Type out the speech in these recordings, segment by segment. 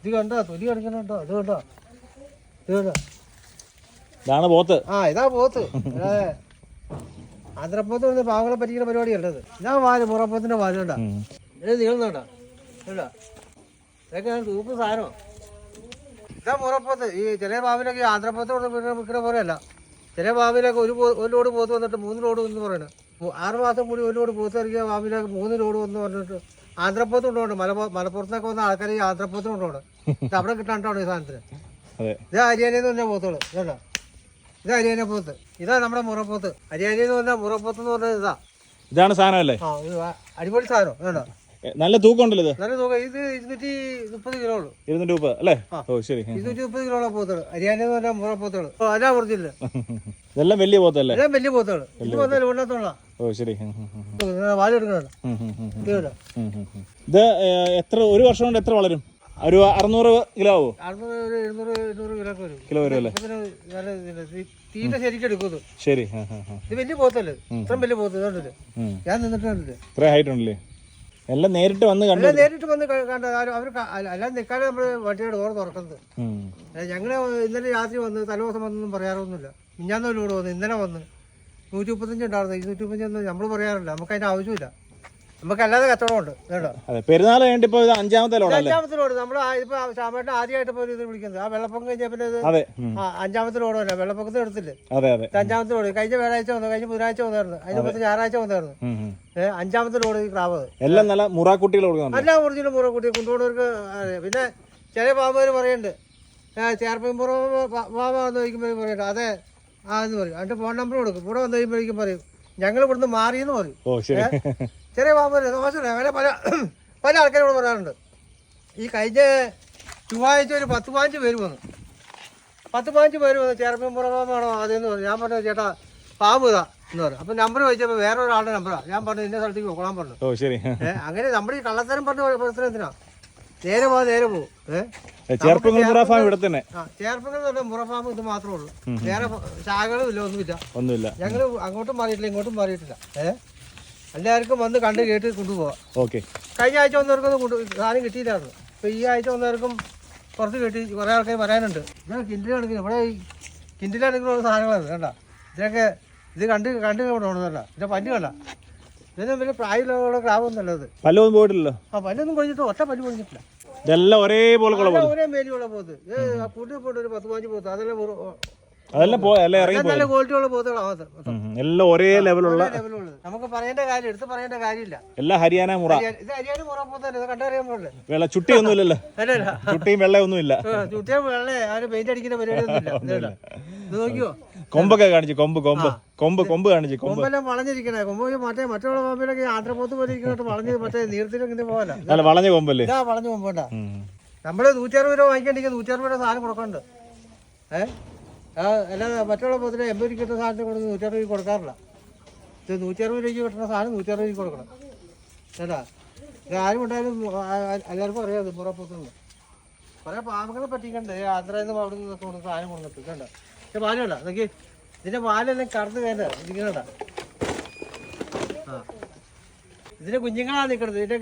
ഇത് കണ്ടോ? തൊലി കിടക്കണോ ഇത് കണ്ടോ? ഇത് കണ്ടോ? ഇതാണ് പോത്ത്. ആ ഇതാ പോത്ത്. ആന്ധ്രപ്പോത്ത് വന്ന് പാവങ്ങളെ പറ്റിക്കുന്ന പരിപാടി ഇത് ഇതാ വാൽ മുറപ്പോത്തിന്റെ വാൽ കണ്ടാ? ഉം. ഇത് നീളുന്നുണ്ടോ കണ്ടാ? ഇതൊക്കെ തൂപ്പ് സാധനം ഇതാ മുറപ്പോത്ത്. ഈ ചില പാവിലൊക്കെ ആന്ധ്രപ്പോത്ത് വിൽക്കുന്ന പോലെയല്ല. ചില പാവിലൊക്കെ ഒരു ഒരു ലോഡ് പോത്ത് വന്നിട്ട് മൂന്ന് ലോഡ് എന്ന് പറയുന്നത് മൂ- ആറ് മാസം കൂടി ഒരു ലോഡ് പോത്ത് ഇറങ്ങിയ പാവിലൊക്കെ മൂന്ന് ലോഡ് വന്ന് പറഞ്ഞിട്ട് ആന്ധ്രപ്പുറത്തും കൊണ്ടുപോകണം. മലപ്പുറ മലപ്പുറത്തൊക്കെ വന്ന ആൾക്കാർ ഈ ആന്ധ്രപ്പുറത്തും കൊണ്ടുപോകണം. ഇത് അവിടെ കിട്ടാണ്ടാണ് ഈ സാധനത്തിന്. ഇത് ഹരിയാനയിൽ നിന്ന് പറഞ്ഞ പോത്തുകൾ ഇതല്ല ഇത് ഹരിയാന പോത്ത് ഇതാ നമ്മുടെ മുറപ്പോത്ത്. ഹരിയാനയിൽ നിന്ന് പറഞ്ഞ മുറപ്പോത്ത് എന്ന് പറഞ്ഞത് ഇതാ. ഇതാണ് സാധനമല്ലേ? ആ ഇത് ആ- അടിപൊളി സാധനം. വേണ്ട നല്ല തൂക്കം ഉണ്ടല്ലോ ഇത്? നല്ല തൂക്കം. ഇത് ഇരുന്നൂറ്റി മുപ്പത് കിലോ ഉള്ളു. ഇരുന്നൂറ്റി മുപ്പത് അല്ലേ. ഓ ശരി. ഇരുന്നൂറ്റി മുപ്പത് കിലോ ഉള്ള പോത്തുകൾ ഹരിയാനയിൽ നിന്ന് പറഞ്ഞ മുറപ്പോത്തുകൾ അതാ പറഞ്ഞില്ല ഇതെല്ലാം വലിയ പോത്തല്ലേ? ഇതെല്ലാം വലിയ പോത്തുകൾ ഇത് വന്നാൽ ഉള്ളത്തുള്ള ഓ ശരി. ഇത് എത്ര ഒരു വർഷം കൊണ്ട് എത്ര വളരും? ഒരു അറുന്നൂറ് കിലോ ആവോ? കിലോ വരും അല്ലേ? ഇതിന് നല്ല ഇതില്ല. തീറ്റ ശരിക്കും എടുക്കും ശരി. ഇത് വലിയ പോത്തല്ലേ? ഇത്ര വലിയ പോത്ത് ഇതുണ്ടല്ലേ ഞാൻ ഇത്ര ഹൈറ്റ് ഉണ്ടല്ലേ? എല്ലാം നേരിട്ട് വന്ന് കണ്ടു. നേരിട്ട് വന്ന് കണ്ടത് അവർ എല്ലാം നിൽക്കാതെ നമ്മൾ വണ്ടിയുടെ ഡോർ തുറക്കുന്നത്. ഞങ്ങൾ ഇന്നലെ രാത്രി വന്ന് തലേ ദിവസം വന്നൊന്നും പറയാറൊന്നുമില്ല. മിഞ്ഞാന്നോലൂടെ വന്ന് ഇന്നലെ വന്ന്. നൂറ്റി മുപ്പത്തഞ്ച് ഉണ്ടായിരുന്നു. ഇരുന്നൂറ്റി മുപ്പത്തഞ്ചൊന്നും നമ്മൾ പറയാറില്ല. നമുക്ക് അതിന് ആവശ്യമില്ല. നമുക്ക് അല്ലാതെ കച്ചവടമുണ്ട് കേട്ടോ? അതെ പെരുന്നാൾ കഴിഞ്ഞിട്ട് ഇപ്പൊ ഇത് അഞ്ചാമത്തെ ലോഡല്ലേ അഞ്ചാമത്തെ ലോഡ് നമ്മൾ ഇപ്പൊ ആദ്യമായിട്ട് ഇപ്പോൾ ഇത് വിളിക്കുന്നത്. ആ വെള്ളപ്പൊക്കം കഴിഞ്ഞാൽ പിന്നെ ഇത് അഞ്ചാമത്തെ ലോഡ് തന്നെ വെള്ളപ്പൊക്കത്തിൽ എടുത്തില്ലേ? അതെ അതെ. അഞ്ചാമത്തെ ലോഡ് കഴിഞ്ഞ വ്യാഴാഴ്ച വന്നു. കഴിഞ്ഞ ബുധനാഴ്ച വന്നായിരുന്നു. അതിന് മുമ്പ് ഞായറാഴ്ച വന്നായിരുന്നു. ഏഹ് അഞ്ചാമത്തെ ലോഡ് ഈ ക്രാവ് എല്ലാം നല്ല മുറാക്കുട്ടികൾ എല്ലാ ഒറിജിനൽ മുറാക്കുട്ടി. കുട്ടി കൊണ്ടുപോകുന്നവർക്ക് പിന്നെ ചില പാമ്പുകാർ പറയുന്നുണ്ട്. ചേർപ്പൻ പുറ പാമ്പ വന്ന് ചോദിക്കുമ്പോൾ പറയുന്നുണ്ട്. അതെ ആ എന്ന് പറയും. എന്നിട്ട് ഫോൺ നമ്പർ കൊടുക്കും. ഇവിടെ വന്ന് കഴിയുമ്പോഴേക്കും പറയും ഞങ്ങൾ ഇവിടുന്ന് മാറിയെന്ന് പറയും. ഓ ശരി. ചെറിയ പാമ്പല്ലേ മോശമില്ല അങ്ങനെ പല. പല ആൾക്കാരും ഇവിടെ പറയാറുണ്ട്. ഈ കഴിഞ്ഞ ചൊവ്വാഴ്ച ഒരു പത്ത് പതിനഞ്ച് പേര് വന്നു. പത്ത് പതിനഞ്ച് പേര് വന്നു ചേർപ്പം പുറമാണോ അതെന്ന് പറഞ്ഞു. ഞാൻ പറഞ്ഞു ചേട്ടാ പാമ്പ് ഇതാ എന്ന് പറഞ്ഞു. അപ്പം നമ്പർ ചോദിച്ചപ്പോൾ വേറെ ഒരാളുടെ നമ്പറാണ് ഞാൻ പറഞ്ഞു ഇന്ന സ്ഥലത്തേക്ക് പോകണം പറഞ്ഞു. ഓ ശരി. അങ്ങനെ നമ്മുടെ ഈ കള്ളത്തരം പറഞ്ഞ പ്രശ്നം എന്തിനാ? നേരെ പോ നേരെ പോകും ഏഹ് ചെറുപ്പങ്ങൾ മുറ ഫാം ഇവിടെ തന്നെ. തന്നെ മുറഫാം ഇത് മാത്രമേ ഉള്ളൂ. വേറെ ശാഖകളും ഇല്ല ഒന്നുമില്ല. ഒന്നുമില്ല. ഞങ്ങൾ അങ്ങോട്ടും മാറിയിട്ടില്ല ഇങ്ങോട്ടും മാറിയിട്ടില്ല. ഏഹ് എല്ലാവർക്കും വന്ന് കണ്ട് കേട്ട് കൊണ്ടുപോവാം. ഓക്കെ. കഴിഞ്ഞ ആഴ്ച വന്നവർക്കൊന്നും കൊണ്ടു സാധനം കിട്ടിയില്ലായിരുന്നു. ഇപ്പൊ ഈ ആഴ്ച വന്നവർക്കും കുറച്ച് കിട്ടി കുറെ ആൾക്കാർ വരാനുണ്ട്. ഇതൊക്കെ കിൻഡിലാണെങ്കിൽ ഇവിടെ കണക്കിനുള്ള സാധനങ്ങളാണ് കണ്ട? ഇതൊക്കെ ഇത് കണ്ട് കണ്ട് കൊണ്ടുപോകണമല്ല ഇതിന്റെ പഞ്ഞു കണ്ട? ഇതിന് പിന്നെ പ്രായമുള്ള പല്ലൊന്നും പോയിട്ടില്ലല്ലോ. ആ പല്ലൊന്നും കൊഴിഞ്ഞിട്ട് ഒറ്റ പല്ല് കൊഴിഞ്ഞിട്ടില്ല ഇതെല്ലാം ഒരേപോലെ ഒരേ മേലിയുള്ള പോത്ത്. ഇത് കൂട്ടി പോയിട്ട് ഒരു പത്ത് പതിനഞ്ച് പോത്ത്. അതെല്ലാം ഒരു- അതെല്ലാം എല്ലാം ഇറങ്ങി നല്ല ക്വാളിറ്റിയുള്ള ഒരേ ലെവലുള്ള നമുക്ക് പറയേണ്ട കാര്യം എടുത്ത് പറയേണ്ട കാര്യമില്ല. എല്ലാം ഹരിയാന മുറ. ഇത് ഹരിയാന മുറ പോത്തല്ലേ? ഇത് കണ്ടറിയാൻ പാടില്ലേ? വെള്ള ചുട്ടിയൊന്നുമില്ലല്ലോ. അല്ലല്ല ചുട്ടിയും വെള്ളേ ആരും പെയിന്റ് അടിക്കുന്ന. ഇത് നോക്കിയോ? കൊമ്പൊക്കെ കാണിച്ചു കൊമ്പ് കൊമ്പ്. കൊമ്പ് കൊമ്പ് കാണിച്ചു കൊമ്പ്. കൊമ്പെല്ലാം വളഞ്ഞിരിക്കണേ. കൊമ്പ് മറ്റേ മറ്റുള്ള കൊമ്പിലൊക്കെ ആന്ത്രപ്പോത്ത് പോലെ ഇരിക്കണോട്ട് വളഞ്ഞ് മറ്റേ ഇങ്ങനെ പോകല അല്ല വളഞ്ഞ കൊമ്പല്ലേ? ഇതാ വളഞ്ഞ കൊമ്പണ്ട. നമ്മൾ നൂറ്ററുപത് രൂപ വാങ്ങിക്കണ്ടെങ്കിൽ നൂറ്ററുപത് രൂപ സാധനം കൊടുക്കണ്ട് ഏഹ് അല്ലാതെ മറ്റുള്ള പോത്തിന് എൺപത് രൂപ കിട്ടുന്ന സാധനത്തിന് കൊടുത്ത് നൂറ്ററുപത് രൂപ കൊടുക്കാറില്ല. ഇത് നൂറ്ററുപത് രൂപയ്ക്ക് കിട്ടുന്ന സാധനം നൂറ്ററുപത് രൂപ കൊടുക്കണം. കേട്ടാ? ഇത് ആരും ഉണ്ടായാലും എല്ലാവർക്കും അറിയാം ഇത് കുറെ പാമ്പുകളെ പറ്റിക്കണ്ട്? ആന്ധ്രയിൽ നിന്ന് അവിടെ നിന്നൊക്കെ കൊടുക്കുന്ന സാധനം കൊണ്ടിട്ട് കണ്ട പക്ഷെ പാൽ കണ്ട നോക്കി. ഇതിന്റെ പാലെല്ലാം കറന്ന് ഇരിക്കണ ആ. ഇതിന്റെ കുഞ്ഞുങ്ങളാണ് നിൽക്കുന്നത് ഇതിന്റെ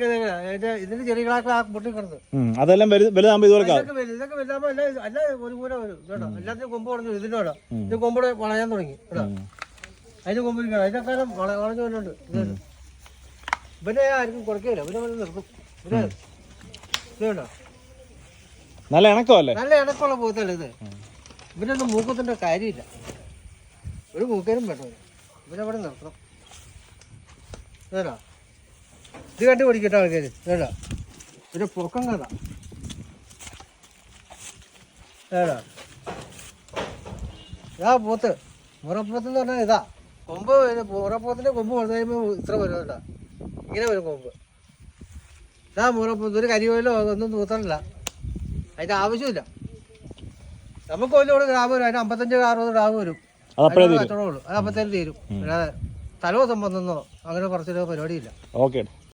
ഇതിന്റെ ചെറിയ ആ പൊട്ടി കിടന്നത് ഉം. അതെല്ലാം വലു- വലുതാകുമ്പോ ഇതുപോലെ. ഇതൊക്കെ വലുത് ഇതൊക്കെ വലുതാകുമ്പോൾ എല്ലാം എല്ലാം ഒരുപോലെ വരും കേട്ടോ എല്ലാത്തിനും കൊമ്പ് വളഞ്ഞു ഇതിന്റെ ഇത് കൊമ്പോടെ വളയാൻ തുടങ്ങി. കേട്ടോ അതിന്റെ കൊമ്പ് ഇരിക്കണം അതിന്റെ കാലം വളഞ്ഞു വരുന്നുണ്ട് ഇവനെ ആർക്കും കൊടുക്കില്ല ഇവനെ വന്ന് നിർത്തും. ഇവനെ നല്ല ഇണക്കമല്ലേ? നല്ല ഇണക്കമുള്ള പോത്തല്ലേ ഇത്? ഇവനൊന്നും മൂക്കത്തിന്റെ കാര്യമില്ല. ഒരു മൂക്കേനും വേണ്ട ഇവനവിടെ നിർത്തണം. വേണോ ഇത് കണ്ടു പിടിക്കട്ടെ ആൾക്കാർ കേട്ടോ ഒരു പൊക്കം കഥ. വേണോ ഇതാ പോത്ത്. മുറപ്പുറത്ത് എന്ന് പറഞ്ഞാൽ ഇതാ. കൊമ്പ് മുറപ്പുറത്തിന്റെ കൊമ്പ് വന്നു കഴിയുമ്പോൾ ഇത്ര വരും കേട്ടോ ഇങ്ങനെ വരും കൊമ്പ്. ഇതാ മുറപ്പോത്ത്. ഒരു കരിവേലോ ഒന്നും തൂത്തണില്ല. അതിന്റെ ആവശ്യമില്ല. നമുക്ക് കൊല്ലോട് ഗ്രാമം വരും. അതിന് അമ്പത്തഞ്ച് അറുപത് ഗ്രാമം വരും. അതപ്പോഴേ അതിനുള്ള കച്ചവടമുള്ളൂ അത് അപ്പത്തേനും തീരും. അല്ലാതെ തലോ സംബന്ധമോ അങ്ങനെ കുറച്ചൊരു പരിപാടിയില്ല. ഓക്കെ.